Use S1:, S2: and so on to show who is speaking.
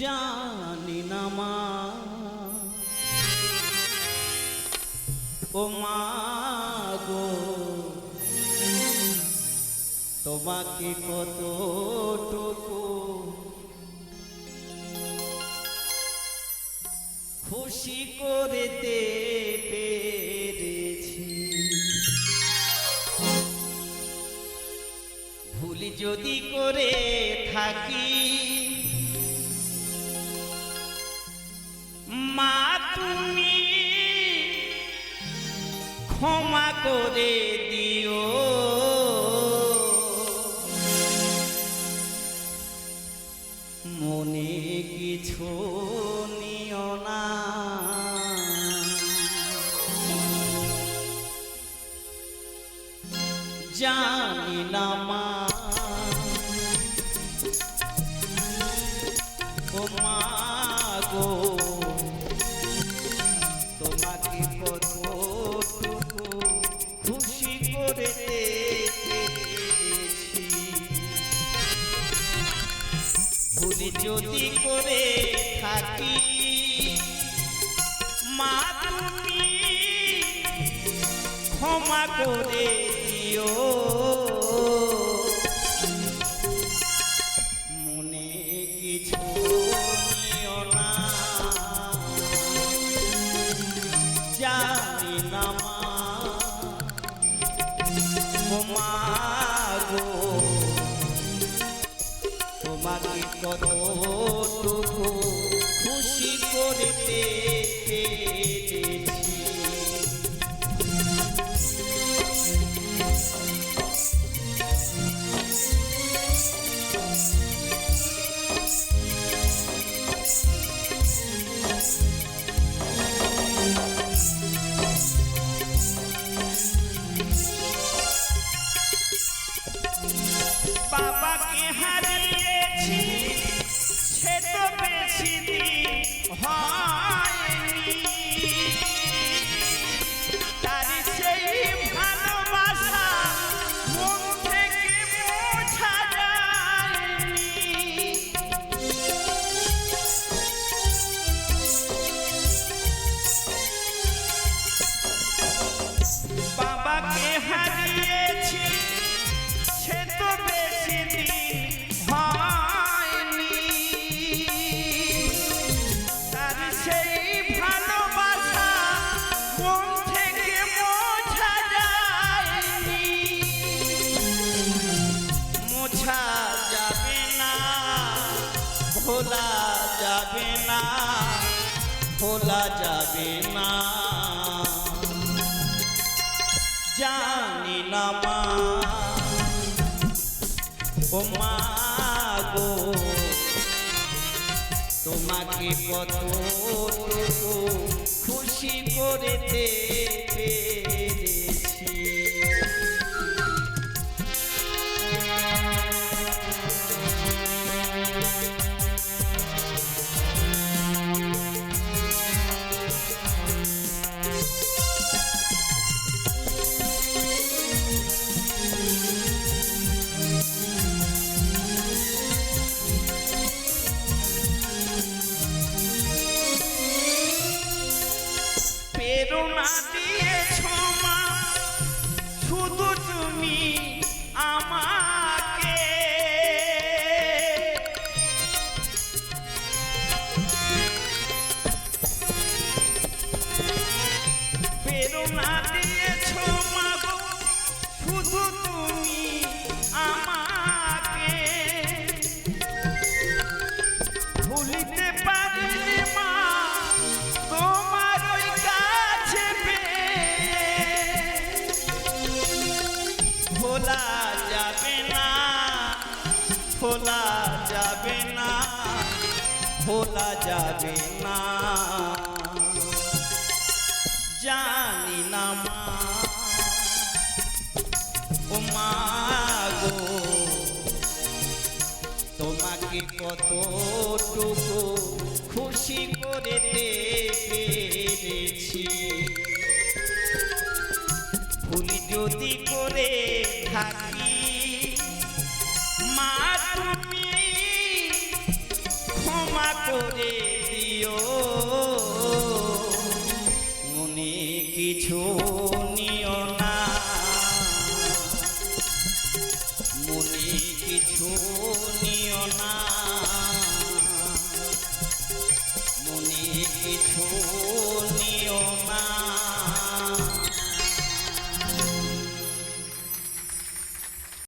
S1: জানি না মা। ও মা গো, তোমাকে কতটুকু খুশি করতে পেরেছি। ভুল যদি করে থাকি করে দিও। মনে কিছু নিও না। জানি না মা ও গো। ভুল যদি করে থাকি মা তুমি ক্ষমা করে দিও। মনে কিছু নিও তোমাকে ভোলা যাবে না। জানি না মা। ও মা গো তোমাকে কতটুকু খুশি করতে পেরেছি তুমি দিয়েছ মা শুধু তুমি আমাকে ভোলা যাবে না ভোলা যাবে না ভোলা যাবে না। জানি না মা, ও মা গো, তোমাকে কতটুকু খুশি করে পেরেছি ভুল যদি করে থাকি, মা তুমি ক্ষমা করে দিও। মনে কিছু নিও না। মনে কিছু নিও না। মনে কিছু নিও